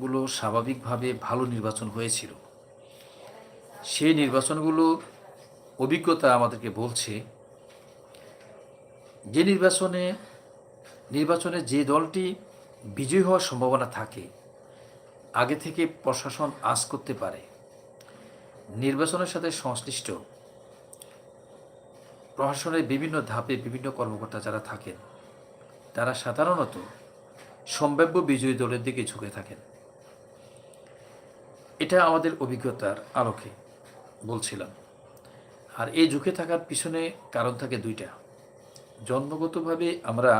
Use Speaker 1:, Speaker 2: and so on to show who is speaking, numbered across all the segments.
Speaker 1: গুলো স্বাভাবিকভাবে ভালো নির্বাচন হয়েছিল। সেই নির্বাচনগুলোর অভিজ্ঞতা আমাদেরকে বলছে, যে নির্বাচনে নির্বাচনে যে দলটি বিজয়ী হওয়ার সম্ভাবনা থাকে, আগে থেকে প্রশাসন আজ করতে পারে, নির্বাচনের সাথে সংশ্লিষ্ট প্রশাসনের বিভিন্ন ধাপে বিভিন্ন কর্মকর্তা যারা থাকেন, তারা সাধারণত সম্ভাব্য বিজয়ী দলের দিকে ঝুঁকে থাকেন। এটা আমাদের অভিজ্ঞতার আলোকে বলছিলাম। আর এই ঝুঁকে থাকার পিছনে কারণ থাকে দুইটা। জন্মগতভাবে আমরা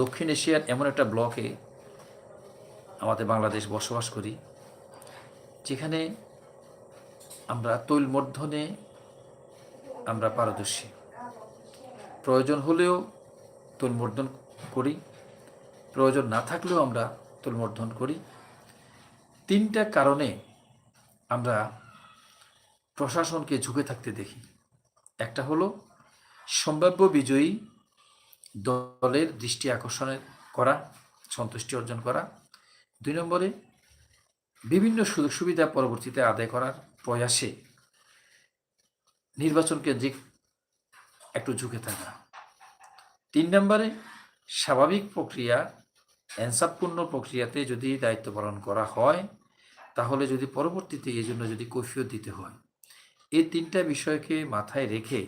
Speaker 1: দক্ষিণ এশিয়ার এমন একটা ব্লকে আমাদের বাংলাদেশ বসবাস করি, যেখানে আমরা তৈলমর্ধনে আমরা পারদর্শী। প্রয়োজন হলেও তৈলমর্ধন করি, প্রয়োজন না থাকলেও আমরা তৈলমর্ধন করি। তিনটা কারণে আমরা প্রশাসনকে ঝুঁকে থাকতে দেখি। একটা হলো, সম্ভাব্য বিজয়ী দলের দৃষ্টি আকর্ষণের করা, সন্তুষ্টি অর্জন করা। দুই নম্বরে, বিভিন্ন সুযোগ সুবিধা পরবর্তীতে আদায় করার প্রয়াসে নির্বাচন কেন্দ্রিক একটু ঝুঁকে থাকা। তিন নম্বরে, স্বাভাবিক প্রক্রিয়া, অ্যান্সারপূর্ণ প্রক্রিয়াতে যদি দায়িত্ব পালন করা হয় তাহলে যদি পরবর্তীতে এই জন্য যদি কৈফিয়ত দিতে হয়, এই তিনটা বিষয়কে মাথায় রেখে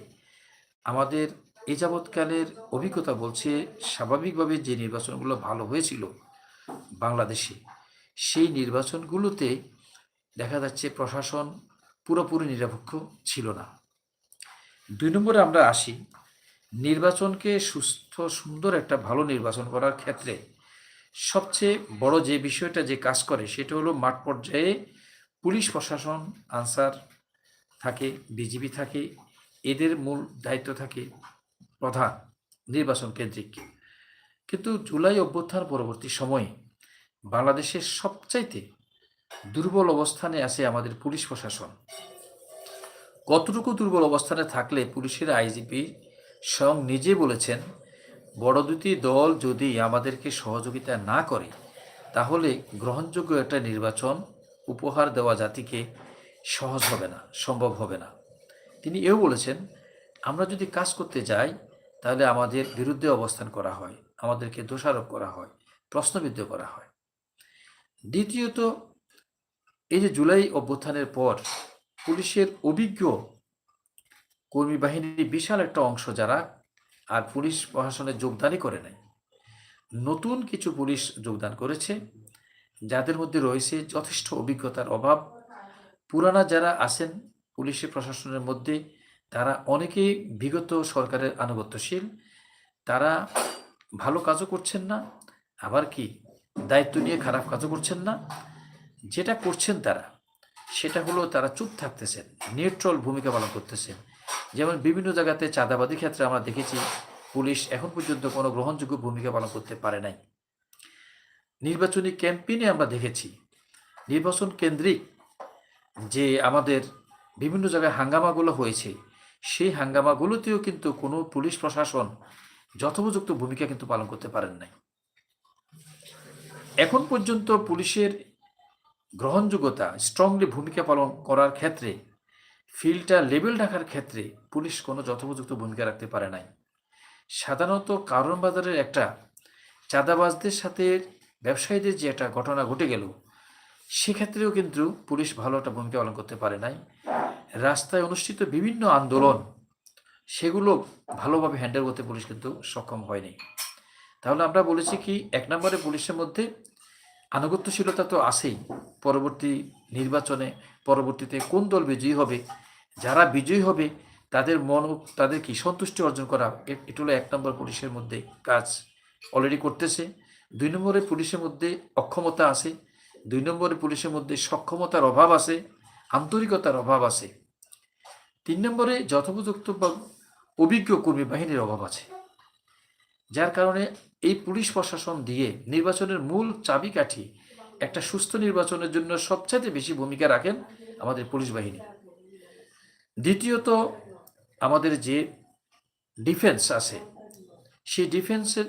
Speaker 1: আমাদের এ যাবৎকালের অভিজ্ঞতা বলছে, স্বাভাবিকভাবে যে নির্বাচনগুলো ভালো হয়েছিল বাংলাদেশে, সেই নির্বাচনগুলোতে দেখা যাচ্ছে প্রশাসন পুরোপুরি নিরপেক্ষ ছিল না। দুই নম্বরে আমরা আসি, নির্বাচনকে সুস্থ, সুন্দর একটা ভালো নির্বাচন করার ক্ষেত্রে সবচেয়ে বড় যে বিষয়টা যে কাজ করে, সেটা হলো মাঠ পর্যায়ে পুলিশ প্রশাসন আনসার থাকে, বিজিবি থাকে, এদের মূল দায়িত্ব থাকে প্রধান নির্বাচন কেন্দ্রিক। কিন্তু জুলাই অভ্যুত্থান পরবর্তী সময়ে বাংলাদেশের সবচাইতে দুর্বল অবস্থানে আছে আমাদের পুলিশ প্রশাসন। কতটুকু দুর্বল অবস্থানে থাকলে পুলিশের আইজিপি স্বয়ং নিজে বলেছেন বড় দুটি দল যদি আমাদেরকে সহযোগিতা না করে, তাহলে গ্রহণযোগ্য একটা নির্বাচন উপহার দেওয়া জাতিকে সহজ হবে না, সম্ভব হবে না। তিনি এও বলেছেন, আমরা যদি কাজ করতে যাই, তাহলে আমাদের বিরুদ্ধে অবস্থান করা হয়, আমাদেরকে দোষারোপ করা হয়, প্রশ্নবিদ্ধ করা হয়। দ্বিতীয়ত, এই যে জুলাই অভ্যুত্থানের পর পুলিশের অভিজ্ঞ কর্মী বাহিনীর বিশাল একটা অংশ যারা আর পুলিশ প্রশাসনে যোগদানই করে নাই নতুন কিছু পুলিশ যোগদান করেছে, যাদের মধ্যে রয়েছে যথেষ্ট অভিজ্ঞতার অভাব। পুরানা যারা আছেন পুলিশের প্রশাসনের মধ্যে, তারা অনেকেই বিগত সরকারের আনুগত্যশীল। তারা ভালো কাজও করছেন না, আবার কি, দায়িত্ব নিয়ে খারাপ কাজও করছেন না। যেটা করছেন তারা, সেটা হলো তারা চুপ থাকতেছেন নিউট্রাল ভূমিকা পালন করতেছেন। যেমন বিভিন্ন জায়গাতে চাঁদাবাদী ক্ষেত্রে আমরা দেখেছি, পুলিশ এখন পর্যন্ত কোনো গ্রহণযোগ্য ভূমিকা পালন করতে পারে নাই। নির্বাচনী ক্যাম্পেইনে আমরা দেখেছি, নির্বাচন কেন্দ্রিক যে আমাদের বিভিন্ন জায়গায় হাঙ্গামাগুলো হয়েছে, সেই হাঙ্গামাগুলোতেও কিন্তু কোনো পুলিশ প্রশাসন যথোপযুক্ত ভূমিকা কিন্তু পালন করতে পারেন নাই। এখন পর্যন্ত পুলিশের গ্রহণযোগ্যতা স্ট্রংলি ভূমিকা পালন করার ক্ষেত্রে ফিল্ডটা লেভেল রাখার ক্ষেত্রে পুলিশ কোনো যথোপযুক্ত ভূমিকা রাখতে পারে নাই। সাধারণত কারণ বাজারের একটা চাঁদাবাজদের সাথে ব্যবসায়ীদের যে একটা ঘটনা ঘটে গেল, সেক্ষেত্রেও কিন্তু পুলিশ ভালো একটা ভূমিকা পালন করতে পারে নাই। রাস্তায় অনুষ্ঠিত বিভিন্ন আন্দোলন, সেগুলো ভালোভাবে হ্যান্ডেল করতে পুলিশ কিন্তু সক্ষম হয়নি। তাহলে আমরা বলেছি কি, এক নম্বরে পুলিশের মধ্যে আনুগত্যশীলতা তো আছেই। পরবর্তী নির্বাচনে পরবর্তীতে কোন দল বিজয়ী হবে, যারা বিজয়ী হবে, তাদের মন, তাদের কি সন্তুষ্টি অর্জন করা এটা হলো এক নম্বর পুলিশের মধ্যে কাজ। অলরেডি করতেছে। দুই নম্বরে পুলিশের মধ্যে অক্ষমতা আছে। দুই নম্বরে পুলিশের মধ্যে সক্ষমতার অভাব আছে, আন্তরিকতার অভাব আছে। তিন নম্বরে যথোপযুক্ত অভিজ্ঞ কর্মী বাহিনীর অভাব আছে। যার কারণে এই পুলিশ প্রশাসন দিয়ে নির্বাচনের মূল চাবিকাঠি একটা সুস্থ নির্বাচনের জন্য সবচাইতে বেশি ভূমিকা রাখেন আমাদের পুলিশ বাহিনী। দ্বিতীয়ত, আমাদের যে ডিফেন্স আছে, সেই ডিফেন্সের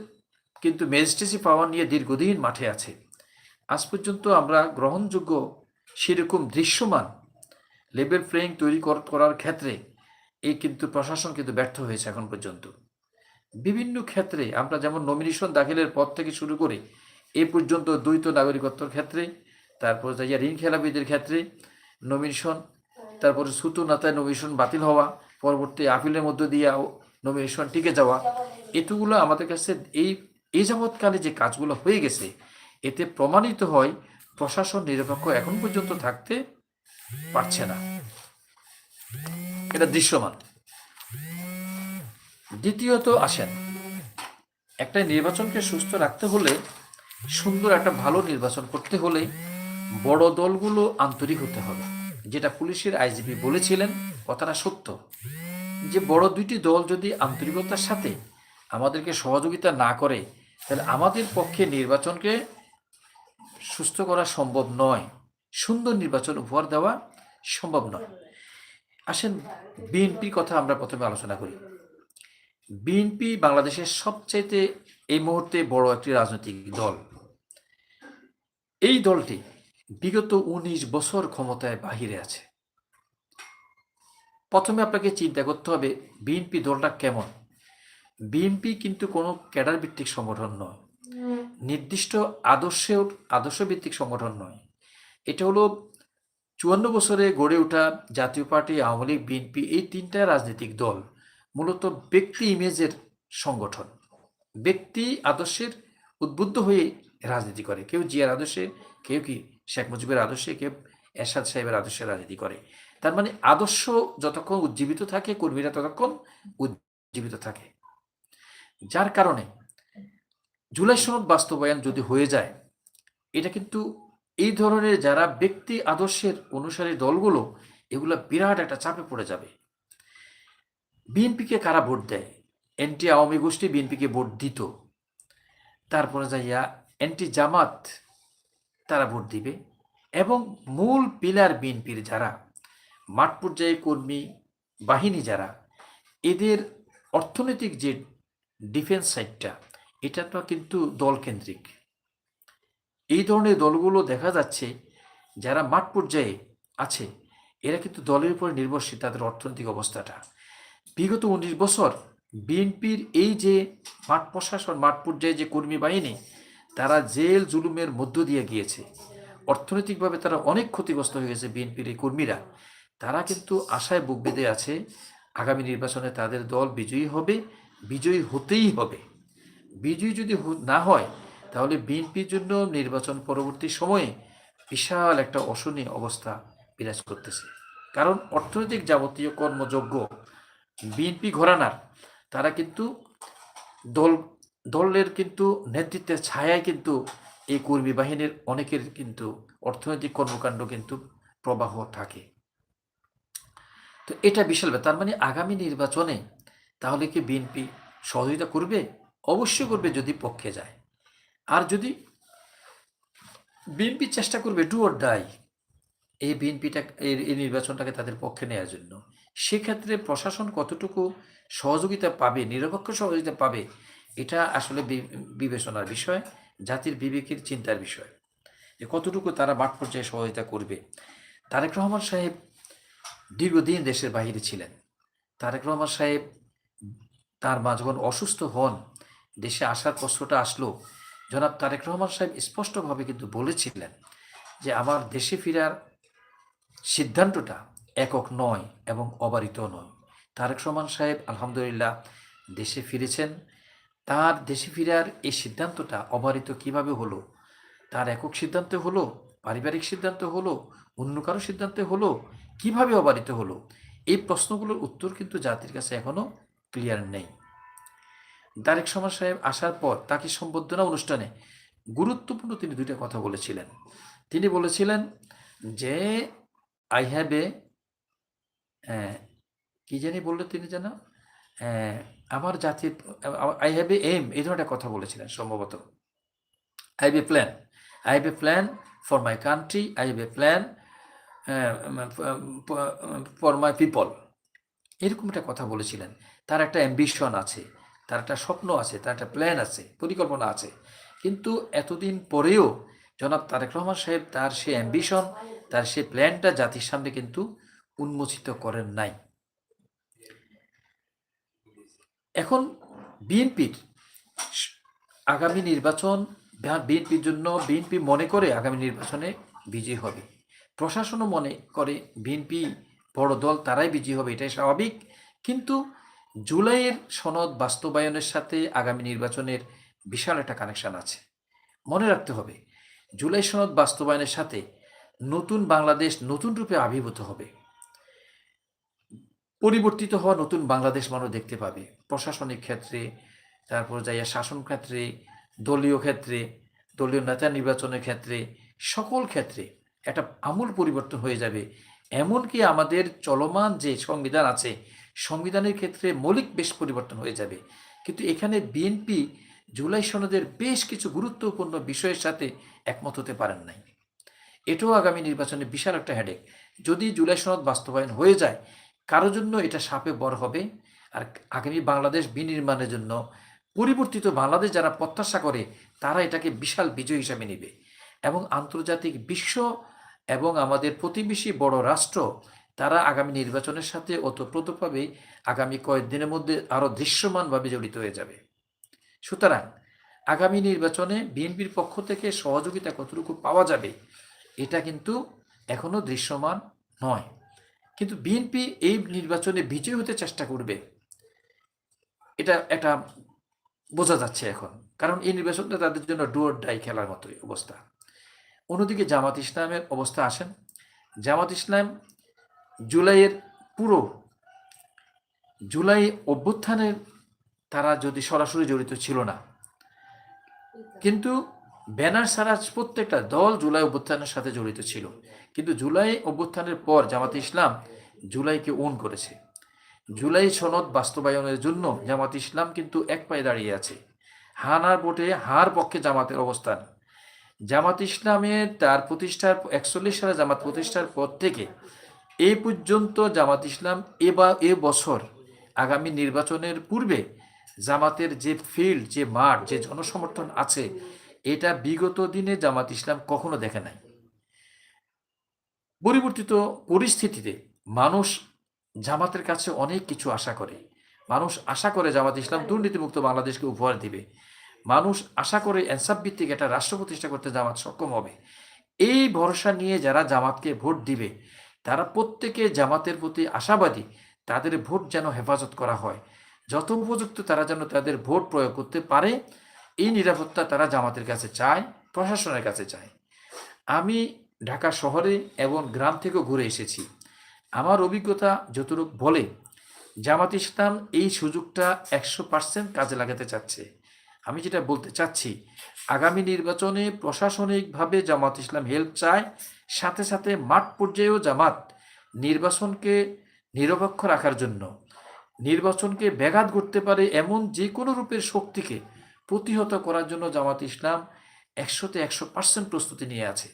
Speaker 1: কিন্তু ম্যাজিস্ট্রেসি পাওয়ার নিয়ে দীর্ঘদিন মাঠে আছে। আজ পর্যন্ত আমরা গ্রহণযোগ্য সেরকম দৃশ্যমান লেভেল প্লেয়িং তৈরি কর- করার ক্ষেত্রে এই কিন্তু প্রশাসন কিন্তু ব্যর্থ হয়েছে এখন পর্যন্ত। বিভিন্ন ক্ষেত্রে আমরা যেমন নমিনেশন দাখিলের পর থেকে শুরু করে এ পর্যন্ত দ্বৈত নাগরিকত্বর ক্ষেত্রে, তারপর যাইয়া ঋণ খেলাপিদের ক্ষেত্রে নমিনেশন তারপরে সুতো নাতায় নমিনেশন বাতিল হওয়া, পরবর্তী আপিলের মধ্য দিয়ে নমিনেশন টিকে যাওয়া এতগুলো আমাদের কাছে এই এই যাবৎকালে যে কাজগুলো হয়ে গেছে, এতে প্রমাণিত হয় প্রশাসন নিরপেক্ষ এখন পর্যন্ত থাকতে পারছে না। এটা দৃশ্যমান। দ্বিতীয়ত আসেন একটা নির্বাচনকে সুস্থ রাখতে হলে সুন্দর একটা ভালো নির্বাচন করতে হলে বড় দলগুলো আন্তরিক হতে হবে। যেটা পুলিশের আইজিপি বলেছিলেন, কথাটা সত্য। যে বড় দুইটি দল যদি আন্তরিকতার সাথে আমাদেরকে সহযোগিতা না করে, তাহলে আমাদের পক্ষে নির্বাচনকে সুস্থ করা সম্ভব নয়। সুন্দর নির্বাচন উপহার দেওয়া সম্ভব নয়। আসেন, বিএনপির কথা আমরা প্রথমে আলোচনা করি। বিএনপি বাংলাদেশের সবচাইতে এই মুহূর্তে বড় একটি রাজনৈতিক দল। এই দলটি বিগত উনিশ বছর ক্ষমতায় বাহিরে আছে। প্রথমে আপনাকে চিন্তা করতে হবে, বিএনপি দলটা কেমন? বিএনপি কিন্তু কোনো ক্যাডার ভিত্তিক সংগঠন নয়। নির্দিষ্ট আদর্শ ভিত্তিক সংগঠন নয়। এটা হলো চুয়ান্ন বছরে গড়ে ওঠা জাতীয় পার্টি, আওয়ামী লীগ, বিএনপি এই তিনটা রাজনৈতিক দল মূলত ব্যক্তি ইমেজের সংগঠন। ব্যক্তি আদর্শের উদ্বুদ্ধ হয়ে রাজনীতি করে। কেউ জিয়ার আদর্শে, কেউ কি শেখ মুজিবের আদর্শে, কেউ এরশাদ সাহেবের আদর্শে রাজনীতি করে। তার মানে আদর্শ যতক্ষণ উজ্জীবিত থাকে, কর্মীরা ততক্ষণ উজ্জীবিত থাকে। যার কারণে জুলাই সনদ বাস্তবায়ন যদি হয়ে যায়, এটা কিন্তু এই ধরনের যারা ব্যক্তি আদর্শের অনুসারী দলগুলো, এগুলো বিরাট একটা চাপে পড়ে যাবে। বিএনপিকে কারা ভোট দেয়? এনটি আওয়ামী গোষ্ঠী বিএনপিকে ভোট দিত। তারপরে যাইয়া এনটি জামাত তারা ভোট দিবে এবং মূল পিলার বিএনপির যারা মাঠ পর্যায়ে কর্মী, বাহিনী যারা, এদের অর্থনৈতিক যে ডিফেন্স সাইডটা এটা তো কিন্তু দলকেন্দ্রিক। এই ধরনের দলগুলো দেখা যাচ্ছে যারা মাঠ পর্যায়ে আছে, এরা কিন্তু দলের উপর নির্ভরশীল তাদের অর্থনৈতিক অবস্থাটা। বিগত উনিশ বছর বিএনপির এই যে মাঠ প্রশাসন, মাঠ পর্যায়ে যে কর্মী বাহিনী তারা জেল, জুলুমের মধ্য দিয়ে গিয়েছে। অর্থনৈতিকভাবে তারা অনেক ক্ষতিগ্রস্ত হয়ে গেছে বিএনপির এই কর্মীরা। তারা কিন্তু আশায় বুক বেঁধে আছে, আগামী নির্বাচনে তাদের দল বিজয়ী হবে, বিজয়ী হতেই হবে। বিজয়ী যদি না হয়, তাহলে বিএনপির জন্য নির্বাচন পরবর্তী সময়ে বিশাল একটা অশনীয় অবস্থা বিরাজ করতেছে। কারণ অর্থনৈতিক যাবতীয় কর্মযোগ্য বিএনপি ঘরানার, তারা কিন্তু দল দলের কিন্তু নেতৃত্বের ছায়ায় কিন্তু এই কর্মী বাহিনীর অনেকের কিন্তু অর্থনৈতিক কর্মকাণ্ড কিন্তু প্রবাহ থাকে। তো এটা বিশাল তার মানে আগামী নির্বাচনে তাহলে কি বিএনপি সহযোগিতা করবে? অবশ্যই করবে যদি পক্ষে যায়। আর যদি বিএনপি চেষ্টা করবে ডু অর ডাই এই বিএনপিটা, এই নির্বাচনটাকে তাদের পক্ষে নেওয়ার জন্য, সেক্ষেত্রে প্রশাসন কতটুকু সহযোগিতা পাবে, নিরপেক্ষ সহযোগিতা পাবে এটা আসলে বিবেচনার বিষয়, জাতির বিবেকের চিন্তার বিষয়। যে কতটুকু তারা মাঠ পর্যায়ে সহযোগিতা করবে। তারেক রহমান সাহেব দীর্ঘদিন দেশের বাইরে ছিলেন। তারেক রহমান সাহেব তার মা যখন অসুস্থ হন, দেশে আসার কষ্টটা আসলো, জনাব তারেক রহমান সাহেব স্পষ্টভাবে কিন্তু বলেছিলেন যে, আমার দেশে ফেরার সিদ্ধান্তটা একক নয় এবং অবারিত নয়। তারেক রহমান সাহেব আলহামদুলিল্লাহ দেশে ফিরেছেন। তার দেশে ফিরার এই সিদ্ধান্তটা অবারিত কীভাবে হলো? তার একক সিদ্ধান্তে হলো? পারিবারিক সিদ্ধান্ত হলো? অন্য কারও সিদ্ধান্তে হলো? কীভাবে অবারিত হলো? এই প্রশ্নগুলোর উত্তর কিন্তু জাতির কাছে এখনও ক্লিয়ার নেই। তারেক রহমান সাহেব আসার পর তাকে সম্বর্ধনা অনুষ্ঠানে গুরুত্বপূর্ণ তিনি দুইটা কথা বলেছিলেন। তিনি বলেছিলেন যে আই হ্যাভ এ কি জানি বলল তিনি আহ, আমার জাতির আই হ্যাভ এ এম এই ধরনের কথা বলেছিলেন সম্ভবত। I have a plan I have a plan for my country I have a plan for my people এরকম একটা কথা বলেছিলেন। তার একটা অ্যাম্বিশন আছে, তার একটা স্বপ্ন আছে, তার একটা প্ল্যান আছে, পরিকল্পনা আছে। কিন্তু এতদিন পরেও জনাব তারেক রহমান সাহেব তার সে অ্যাম্বিশন তার সে প্ল্যানটা জাতির সামনে কিন্তু উন্মোচিত করেন নাই। এখন বিএনপির আগামী নির্বাচন বিএনপির জন্য বিএনপি মনে করে আগামী নির্বাচনে বিজয়ী হবে। প্রশাসনও মনে করে বিএনপি বড় দল, তারাই বিজয়ী হবে, এটাই স্বাভাবিক। কিন্তু জুলাইয়ের সনদ বাস্তবায়নের সাথে আগামী নির্বাচনের বিশাল একটা কানেকশন আছে। মনে রাখতে হবে, জুলাই সনদ বাস্তবায়নের সাথে নতুন বাংলাদেশ নতুন রূপে আবির্ভূত হবে। পরিবর্তিত হওয়া নতুন বাংলাদেশ মানুষ দেখতে পাবে। প্রশাসনিক ক্ষেত্রে, তারপর যাইয়া শাসন ক্ষেত্রে, দলীয় ক্ষেত্রে, দলীয় নেতা নির্বাচনের ক্ষেত্রে, সকল ক্ষেত্রে একটা আমূল পরিবর্তন হয়ে যাবে। এমনকি আমাদের চলমান যে সংবিধান আছে, সংবিধানের ক্ষেত্রে মৌলিক বেশ পরিবর্তন হয়ে যাবে। কিন্তু এখানে বিএনপি জুলাই সনদের বেশ কিছু গুরুত্বপূর্ণ বিষয়ের সাথে একমত হতে পারেন নাই। এটাও আগামী নির্বাচনে বিশাল একটা হেডেক যদি জুলাই সনদ বাস্তবায়ন হয়ে যায় কারও জন্য এটা সাপে বড় হবে। আর আগামী বাংলাদেশ বিনির্মাণের জন্য পরিবর্তিত বাংলাদেশ যারা প্রত্যাশা করে, তারা এটাকে বিশাল বিজয় হিসাবে নেবে। এবং আন্তর্জাতিক বিশ্ব এবং আমাদের প্রতিবেশী বড় রাষ্ট্র, তারা আগামী নির্বাচনের সাথে ওতপ্রোতভাবে আগামী কয়েকদিনের মধ্যে আরও দৃশ্যমানভাবে জড়িত হয়ে যাবে। সুতরাং আগামী নির্বাচনে বিএনপির পক্ষ থেকে সহযোগিতা কতটুকু পাওয়া যাবে, এটা কিন্তু এখনও দৃশ্যমান নয়। কিন্তু বিএনপি এই নির্বাচনে বিজয় হতে চেষ্টা করবে, এটা এটা বোঝা যাচ্ছে এখন। কারণ এই নির্বাচনটা তাদের জন্য ডুয়ার ডাই খেলার মতোই অবস্থা। অন্যদিকে জামাত ইসলামের অবস্থা আসেন। জামাত ইসলাম জুলাইয়ের পুরো, জুলাই অভ্যুত্থানের তারা যদি সরাসরি জড়িত ছিল না, কিন্তু ব্যানার সারা প্রত্যেকটা দল জুলাই অভ্যুত্থানের সাথে জড়িত ছিল। কিন্তু জুলাই অভ্যুত্থানের পর জামাত ইসলাম জুলাইকে ওন করেছে। জুলাই সনদ বাস্তবায়নের জন্য জামাত ইসলাম কিন্তু এক পায়ে দাঁড়িয়ে আছে। হানার ভোটে হার পক্ষে জামাতের অবস্থান। জামাত ইসলামের তার প্রতিষ্ঠার একচল্লিশ সালে জামাত প্রতিষ্ঠার পর থেকে এই পর্যন্ত জামাত ইসলাম এবার এ বছর আগামী নির্বাচনের পূর্বে জামাতের যে ফিল্ড, যে মাঠ, যে জনসমর্থন আছে, এটা বিগত দিনে জামাত ইসলাম কখনো দেখে নাই। পরিবর্তিত পরিস্থিতিতে মানুষ জামাতের কাছে অনেক কিছু আশা করে। মানুষ আশা করে জামাত ইসলাম দুর্নীতিমুক্ত বাংলাদেশকে উপহার দিবে। মানুষ আশা করে এনসাব ভিত্তিক একটা রাষ্ট্র প্রতিষ্ঠা করতে জামাত সক্ষম হবে। এই ভরসা নিয়ে যারা জামাতকে ভোট দিবে তারা প্রত্যেকে জামাতের প্রতি আশাবাদী তাদের ভোট যেন হেফাজত করা হয়। যত উপযুক্ত তারা যেন তাদের ভোট প্রয়োগ করতে পারে এই নিরাপত্তা তারা জামাতের কাছে চায় প্রশাসনের কাছে চায়। আমি ঢাকা শহরে এবং গ্রাম থেকেও ঘুরে এসেছি। আমার অভিজ্ঞতা যতটুকু বলে, জামাত ইসলাম এই সুযোগটা একশো পার্সেন্ট কাজে লাগাতে চাচ্ছে। আমি যেটা বলতে চাচ্ছি, আগামী নির্বাচনে প্রশাসনিকভাবে জামাত ইসলাম হেল্প চায়, সাথে সাথে মাঠ পর্যায়েও জামাত নির্বাচনকে নিরপেক্ষ রাখার জন্য। নির্বাচনকে ব্যাঘাত করতে পারে এমন যে কোনো রূপের শক্তিকে প্রতিহত করার জন্য জামাত ইসলাম একশোতে একশো পার্সেন্ট প্রস্তুতি নিয়ে আছে।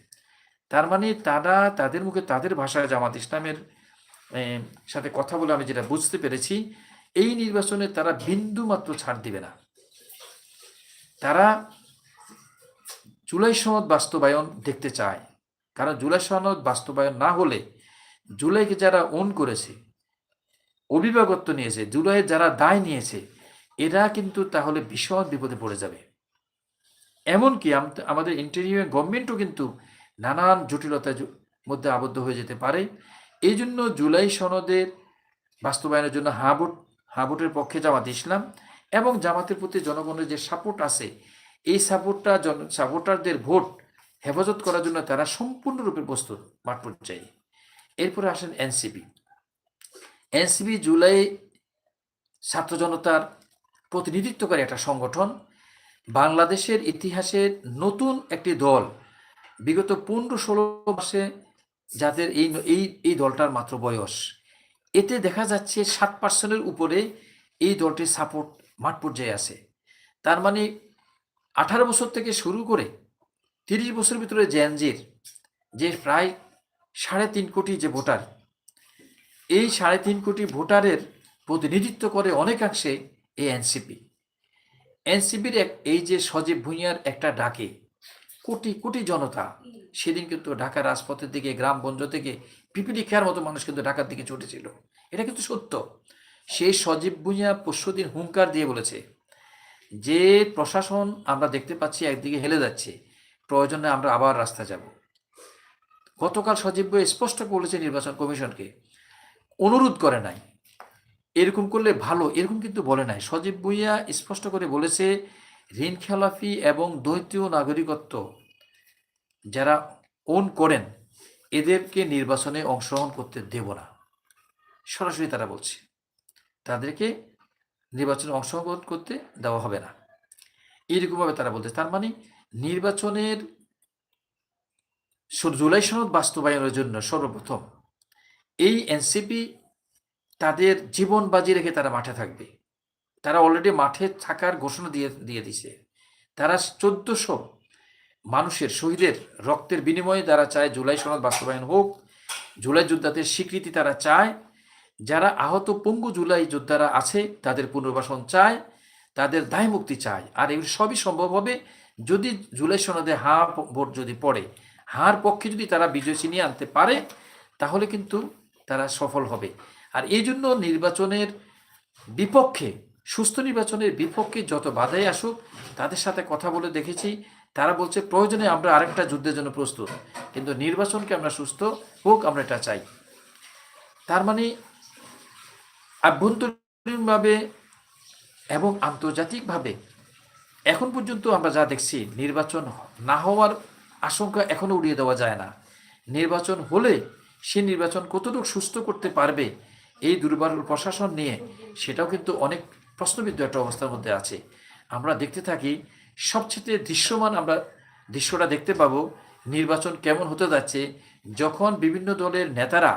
Speaker 1: তার মানে তারা তাদের মুখে তাদের ভাষায় জামাত ইসলামের সাথে কথা বলে আমি যেটা বুঝতে পেরেছি, এই নির্বাচনে তারা বিন্দু মাত্র ছাড় দিবে না। তারা জুলাই সনদ বাস্তবায়ন দেখতে চায়। কারণ জুলাই সনদ বাস্তবায়ন না হলে জুলাইকে যারা ওন করেছে, অভিভাবকত্ব নিয়েছে জুলাইয়ের যারা দায় নিয়েছে, এরা কিন্তু তাহলে ভীষণ বিপদে পড়ে যাবে। এমনকি আমাদের ইন্টেরিয়ার গভর্নমেন্টও কিন্তু নানান জটিলতার মধ্যে আবদ্ধ হয়ে যেতে পারে। এই জন্য জুলাই সনদের বাস্তবায়নের জন্য হাবুট, হাবুটের পক্ষে জামাত ইসলাম এবং জামাতের প্রতি জনগণের যে সাপোর্ট আছে, এই সাপোর্টটা জন সাপোর্টারদের ভোট হেফাজত করার জন্য তারা সম্পূর্ণরূপে প্রস্তুত মাঠ পর্যায়ে। এরপরে আসেন এনসিপি। এনসিপি জুলাই ছাত্র জনতার প্রতিনিধিত্বকারী একটা সংগঠন। বাংলাদেশের ইতিহাসের নতুন একটি দল বিগত পনেরো ষোলো মাসে যাদের এই এই এই দলটার মাত্র বয়স, এতে দেখা যাচ্ছে সাত পার্সেন্টের উপরে এই দলটির সাপোর্ট মাঠ পর্যায়ে আছে। তার মানে আঠারো বছর থেকে শুরু করে তিরিশ বছরের ভিতরে জ্যানজির যে প্রায় সাড়ে তিন কোটি যে ভোটার, এই সাড়ে তিন কোটি ভোটারের প্রতিনিধিত্ব করে অনেকাংশে এই এনসিপি এনসিপির এক এই যে সজীব ভুঁইয়ার একটা ডাকে কোটি কোটি জনতা। সেদিন কিন্তু ঢাকা রাজপথের দিকে গ্রাম গ্রামগঞ্জ থেকে পিপিলি খেয়ার মতো মানুষ কিন্তু ঢাকার দিকে ছুটেছিল। এটা কিন্তু সত্য। সেই সজীব ভুঁইয়া পরশুদিন হুঙ্কার দিয়ে বলেছে, যে প্রশাসন আমরা দেখতে পাচ্ছি একদিকে হেলে যাচ্ছে, প্রয়োজনে আমরা আবার রাস্তা যাব। গতকাল সজীব ভুঁইয়া স্পষ্ট বলেছে নির্বাচন কমিশনকে, অনুরোধ করে নাই। এরকম করলে ভালো, এরকম কিন্তু বলে নাই। সজীব ভুঁইয়া স্পষ্ট করে বলেছে ঋণ খেলাফি এবং দ্বৈত নাগরিকত্ব যারা ওন করেন, এদেরকে নির্বাচনে অংশগ্রহণ করতে দেব না। সরাসরি তারা বলছে, তাদেরকে নির্বাচনে অংশগ্রহণ করতে দেওয়া হবে না। এইরকমভাবে তারা বলতে তার মানে নির্বাচনের জুলাই সনদ বাস্তবায়নের জন্য সর্বপ্রথম এই এনসিপি তাদের জীবন বাজি রেখে তারা মাঠে থাকবে। তারা অলরেডি মাঠে থাকার ঘোষণা দিয়ে দিয়ে দিছে। তারা চোদ্দশো মানুষের শহীদের রক্তের বিনিময়ে তারা চায় জুলাই সনদ বাস্তবায়ন হোক, জুলাই যোদ্ধাদের স্বীকৃতি তারা চায়। যারা আহত পঙ্গু জুলাই যোদ্ধারা আছে, তাদের পুনর্বাসন চায়, তাদের দায় মুক্তি চায়। আর এগুলো সবই সম্ভব হবে যদি জুলাই সনদে হা ভোট যদি পড়ে। হার পক্ষে যদি তারা বিজয় ছিনিয়ে আনতে পারে, তাহলে কিন্তু তারা সফল হবে। আর এই জন্য নির্বাচনের বিপক্ষে সুস্থ নির্বাচনের বিপক্ষে যত বাধাই আসুক, তাদের সাথে কথা বলে দেখেছি। তারা বলছে, প্রয়োজনে আমরা আরেকটা যুদ্ধের জন্য প্রস্তুত। কিন্তু নির্বাচনকে আমরা সুস্থ হোক, আমরা এটা চাই। তার মানে আভ্যন্তরীণভাবে এবং আন্তর্জাতিকভাবে এখন পর্যন্ত আমরা যা দেখছি, নির্বাচন না হওয়ার আশঙ্কা এখনও উড়িয়ে দেওয়া যায় না। নির্বাচন হলে সে নির্বাচন কতটুকু সুস্থ করতে পারবে, এই দুর্বল প্রশাসন নিয়ে, সেটাও কিন্তু অনেক প্রশ্নবিদ্ধ একটা অবস্থার মধ্যে আছে। আমরা দেখতে থাকি, সবচেয়ে দৃশ্যমান আমরা দৃশ্যটা দেখতে পাবো, নির্বাচন কেমন হতে যাচ্ছে, যখন বিভিন্ন দলের নেতারা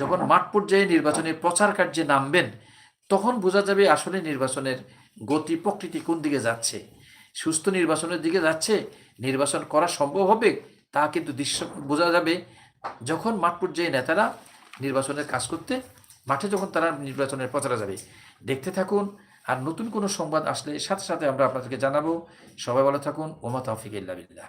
Speaker 1: যখন মাঠ পর্যায়ে নির্বাচনে প্রচার কার্যে নামবেন, তখন বোঝা যাবে আসলে নির্বাচনের গতি প্রকৃতি কোন দিকে যাচ্ছে। সুস্থ নির্বাচনের দিকে যাচ্ছে, নির্বাচন করা সম্ভব হবে, তা কিন্তু দৃশ্য বোঝা যাবে, যখন মাঠ পর্যায়ে নেতারা নির্বাচনের কাজ করতে মাঠে যখন তারা নির্বাচনের প্রচারা যাবে, দেখতে থাকুন আর নতুন কোনো সংবাদ আসলে সাথে সাথে আমরা আপনাদেরকে জানাব। সবাই ভালো থাকুন। ওমা তৌফিক ইল্লা বিল্লাহ।